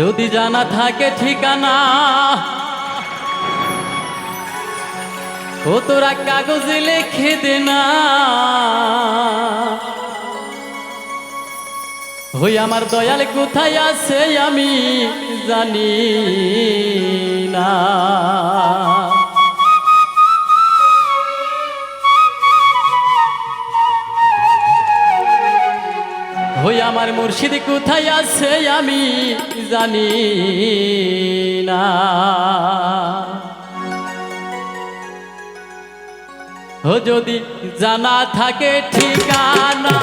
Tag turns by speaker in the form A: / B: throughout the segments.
A: যদি জানা থাকে ঠিকানা। ও তোরা কাগজে লিখে দে না। হই আমার দয়াল কোথায় আছে আমি জানি না। ওই আমার মুর্শিদ কোথায় আছে আমি জানি না। ও যদি জানা থাকে ঠিকানা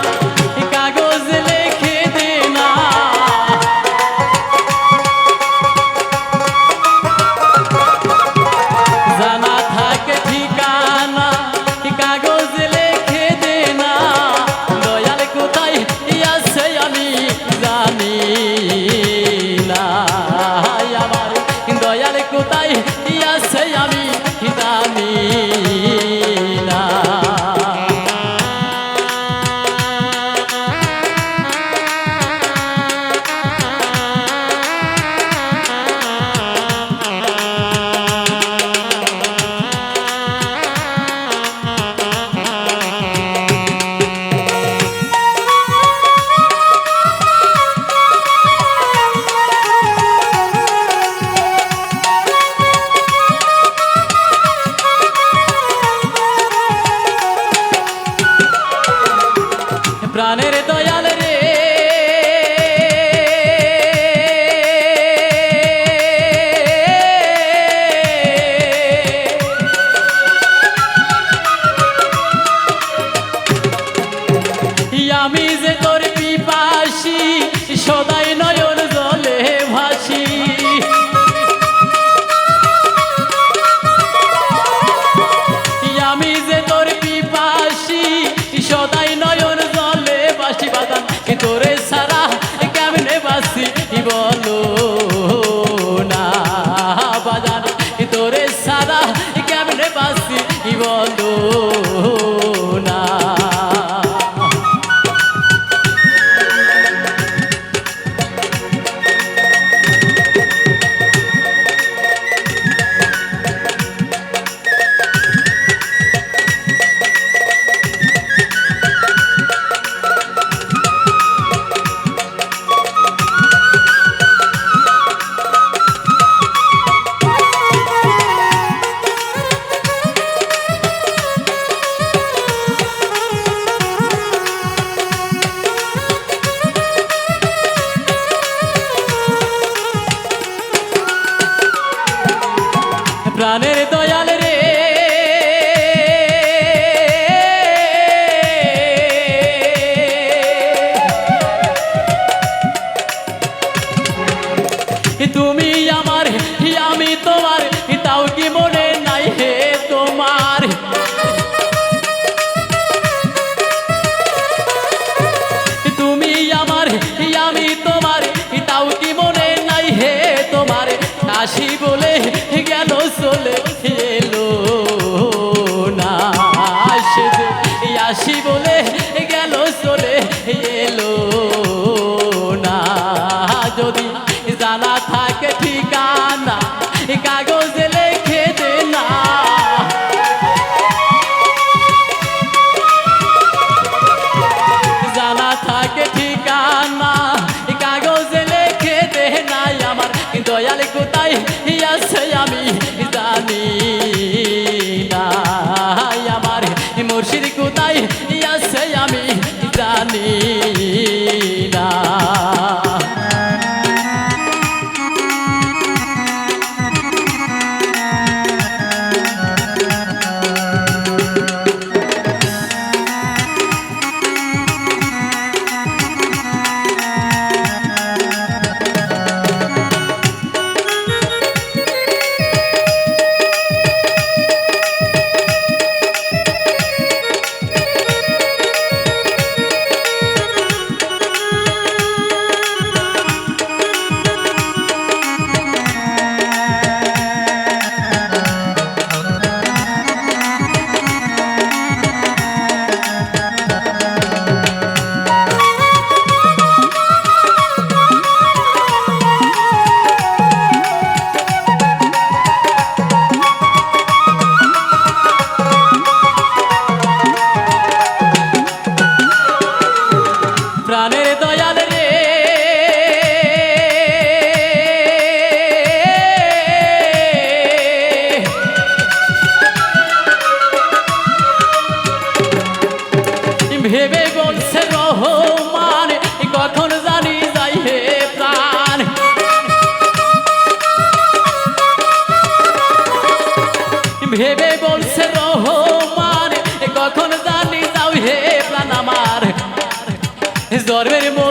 A: i toda দয়াল কোথায়? ভেবে বলছে রহমান কখন জানি যাই হে প্রাণ। ভেবে বলছে রহমান কখন জানি যাও হে প্রাণ আমার। জন্মের মো